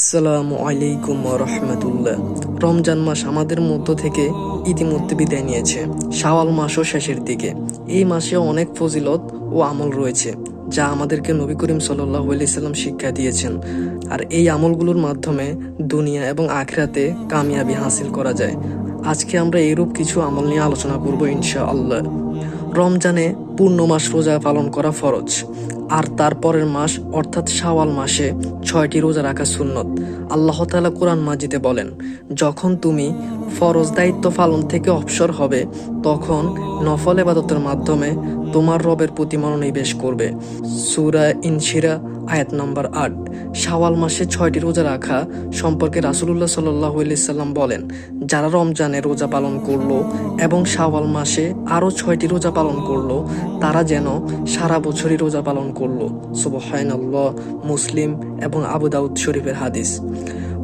আসসালামু আলাইকুম রহমতুল্লাহ। রমজান মাস আমাদের মধ্য থেকে ইতিমধ্যে বিদায় নিয়েছে। শাওয়াল মাসও শেষের দিকে। এই মাসে অনেক ফজিলত ও আমল রয়েছে, যা আমাদেরকে নবী করিম সাল্লাহ সাল্লাম শিক্ষা দিয়েছেন। আর এই আমলগুলোর মাধ্যমে দুনিয়া এবং আখরাতে কামিয়াবি হাসিল করা যায়। আজকে আমরা এরূপ কিছু আমল নিয়ে আলোচনা করব ইনশা আল্লাহ রমজানে পূর্ণ মাস রোজা পালন করা ফরজ। আর তার পরের মাস, অর্থাৎ শাওয়াল মাসে, ছয়টি রোজা রাখা সুন্নত। আল্লাহ তালা কোরআন মাজিতে বলেন, যখন তুমি ফরজ দায়িত্ব পালন থেকে অবসর হবে, তখন নফল এবাদতের মাধ্যমে তোমার রবের প্রতি মনোনিবেশ করবে। সুরা ইনশিরা, আয়াত নম্বর আট। শাওয়াল মাসে ছয়টি রোজা রাখা সম্পর্কে রাসুলুল্লাহ সাল্লাহ সাল্লাম বলেন, যারা রমজানে রোজা পালন করল এবং শাওয়াল মাসে আরও ছয়টি রোজা পালন করল, তারা যেন সারা বছরই রোজা পালন করল। সুবহানাল্লাহ, মুসলিম এবং আবু শরীফের হাদিস।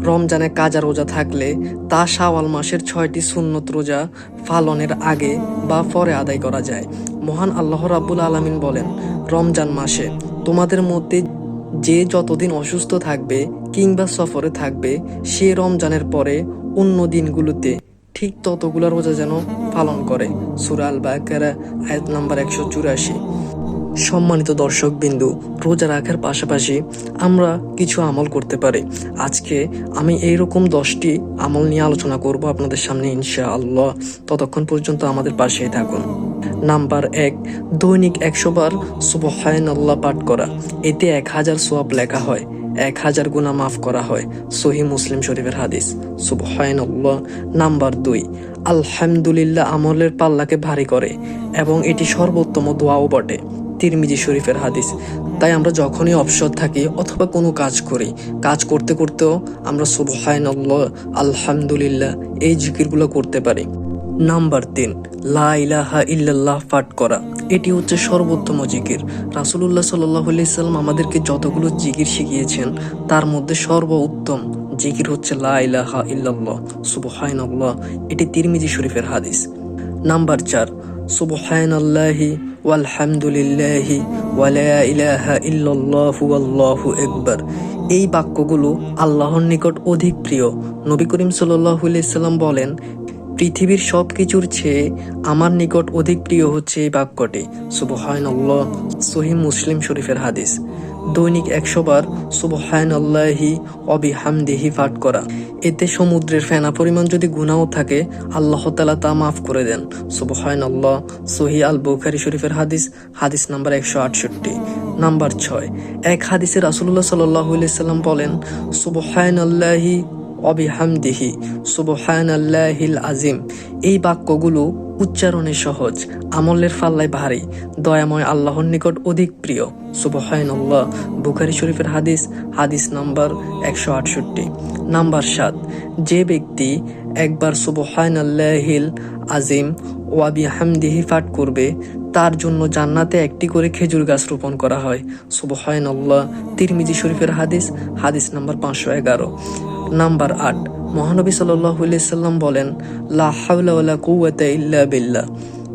রমজানে কাজা রোজা থাকলে তা শাওয়াল মাসের ছয়টি সুন্নত রোজা পালনের আগে বা পরে আদায় করা যায়। মহান আল্লাহ রাব্বুল আলামিন বলেন, রমজান মাসে তোমাদের মধ্যে যে যতদিন অসুস্থ থাকবে কিংবা সফরে থাকবে, সে রমজানের পরে অন্য দিনগুলোতে ঠিক ততগুলো রোজা যেন পালন করে। সুরাল বাকারা আয়াত নাম্বার একশো চুরাশি। সম্মানিত দর্শক বিন্দু রোজা রাখার পাশাপাশি আমরা কিছু আমল করতে পারি। আজকে আমি এইরকম দশটি আমল নিয়ে আলোচনা করব আপনাদের সামনে ইনশা আল্লাহ ততক্ষণ পর্যন্ত আমাদের পাশেই থাকুন। নাম্বার এক, দৈনিক একশো বার সুবহান আল্লাহ পাঠ করা। এতে এক হাজার সোয়াব লেখা হয়, এক হাজার গুণা মাফ করা হয়, সহি মুসলিম শরীফের হাদিস। সুবহান আল্লাহ নাম্বার দুই, আলহামদুলিল্লাহ আমলের পাল্লাকে ভারী করে এবং এটি সর্বোত্তম দোয়াও বটে, তিরমিজি শরীফের হাদিস। তাই আমরা যখনই অবসর থাকি অথবা কোনো কাজ করি, কাজ করতে করতেও আমরা সুবহান আল্লাহ আলহামদুলিল্লাহ এই জিকিরগুলো করতে পারি। নাম্বার তিন, লা ইলাহা ইল্লাল্লাহ পাঠ করা। এটি হচ্ছে সর্বোত্তম জিকির। রাসুলুল্লাহ সাল্লাহ সাল্লাম আমাদেরকে যতগুলো জিকির শিখিয়েছেন, তার মধ্যে সর্বোত্তম জিকির হচ্ছে লা ইলাহা ইল্লাল্লাহ সুবহান এটি তিরমিজি শরীফের হাদিস। নাম্বার চার সুবহান আল্লাহি ওয়ালহামদুলিল্লাহি ওয়ালা ইলাহা ইল্লাল্লাহু আল্লাহু একবার এই বাক্যগুলো আল্লাহর নিকট অধিক প্রিয়। নবী করিম সাল্লাহ সাল্লাম বলেন পৃথিবীর সব কিছুর চেয়ে আমার নিকট অধিক প্রিয় হচ্ছে এই বাক্যটি। সুবহান আল্লাহ সহি মুসলিম শরীফের হাদিস। দৈনিক একশো বার আল্লাহি অবিহামদিহি পাঠ করা। এতে সমুদ্রের ফেনা পরিমাণ যদি গুণাও থাকে, আল্লাহ তালা তা মাফ করে দেন। সুবহান আল্লাহ সহি আল বৌখারি শরীফের হাদিস হাদিস নাম্বার একশো আটষট্টি। নাম্বার ছয়, এক হাদিসে রাসুল্লাহ সাল্লাহ সাল্লাম বলেন সুবহান আল্লাহি অবিহামদিহি সুবহান আল্লাহিল আজিম। এই বাক্যগুলো উচ্চারণে সহজ, আমলের ফাল্লায় ভারী, দয়াময় আল্লাহর নিকট অধিক প্রিয়। সুবহান আল্লাহ বুখারি শরীফের হাদিস হাদিস নাম্বার একশো আটষট্টি। নাম্বার সাত, যে ব্যক্তি একবার সুবহান আল্লাহিল আজিম ওয়াবি হামদিহি পাঠ করবে, তার জন্য জান্নাতে একটি করে খেজুর গাছ রোপণ করা হয়। সুবহান আল্লাহ তিরমিজি শরীফের হাদিস হাদিস নাম্বার পাঁচশো এগারো। নাম্বার আট। মহানবী সাল্লাহ সাল্লাম বলেন, লা ওয়ালা ইল্লা বিল্লাহ।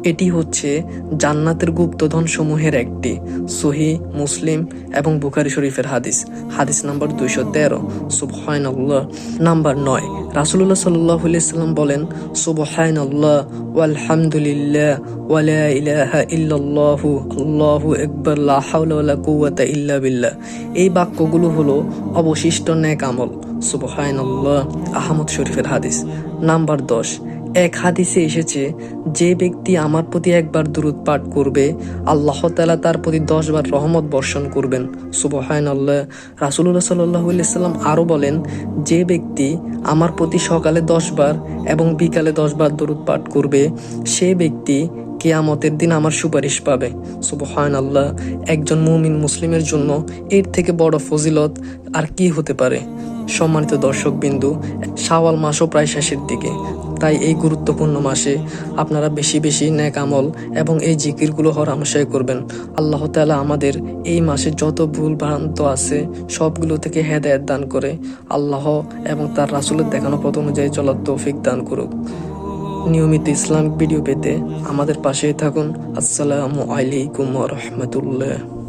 এটি হচ্ছে জান্নাতের গুপ্তধন সমূহের একটি, সহি, মুসলিম এবং বুখারি শরীফের হাদিস। হাদিস নাম্বার দুইশো তেরো। সুবহান আল্লাহ নাম্বার নয়। রাসুল্লাহ সাল্লাহ সাল্লাম বলেন সুবহান আল্লাহ ওয়ালহামদুলিল্লাহ ওয়ালা ইলাহা ইল্লাল্লাহু আকবার, লা হাওলা ওয়ালা ইল্লা বিল্লাহ। এই বাক্যগুলো হলো অবশিষ্ট নেক আমল। সুবহান আল্লাহ আহমদ শরীফের হাদিস। নাম্বার দশ, এক হাদিসে এসেছে, যে ব্যক্তি আমার প্রতি একবার দূরত পাঠ করবে, আল্লাহ তালা তার প্রতি দশবার রহমত বর্ষণ করবেন। সুবহান আল্লাহ রাসুল্লাহ সাল্লাহ সাল্লাম আরও বলেন, যে ব্যক্তি আমার প্রতি সকালে দশবার এবং বিকালে দশবার দূরত পাঠ করবে, সে ব্যক্তি কেয়ামতের দিন আমার সুপারিশ পাবে। সুবহান আল্লাহ একজন মুমিন মুসলিমের জন্য এর থেকে বড় ফজিলত আর কি হতে পারে? সম্মানিত দর্শক বিন্দু শাওয়াল মাসও প্রায় শেষের দিকে। তাই এই গুরুত্বপূর্ণ মাসে আপনারা বেশি বেশি ন্যাক আমল এবং এই জিকিরগুলো হরামশাই করবেন। আল্লাহ তালা আমাদের এই মাসে যত ভুল ভ্রান্ত আছে সবগুলো থেকে হেদায়ত দান করে আল্লাহ এবং তার রাসুলের দেখানো পথ অনুযায়ী চলার তৌফিক দান করুক। নিয়মিত ইসলামিক ভিডিও পেতে আমাদের পাশেই থাকুন। আসসালামু আলাইকুম রহমতুল্লাহ।